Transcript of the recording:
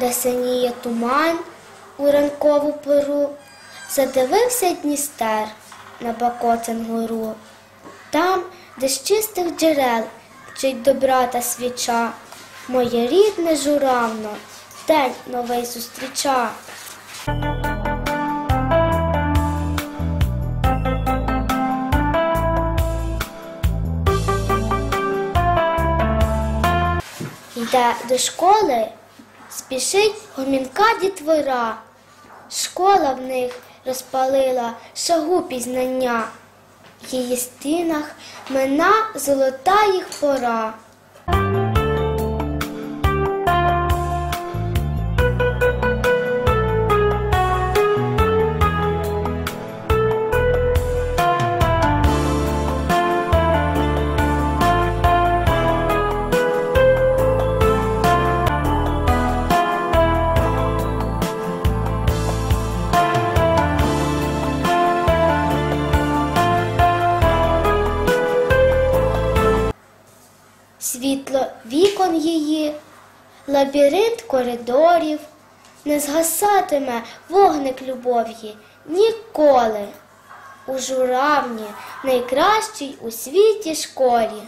де синіє туман у ранкову пору, задивився Дністер на Бакоцин гору. Там, де з чистих джерел вчить добра та свіча, моє рідне журавно, день новий зустріча. Йде до школи, спішить гомінка дітвора. Школа в них розпалила шагу пізнання. В її стінах мина золота їх пора. Світло вікон її, лабіринт коридорів, не згасатиме вогник любов'ї ніколи. У журавні найкращій у світі школі.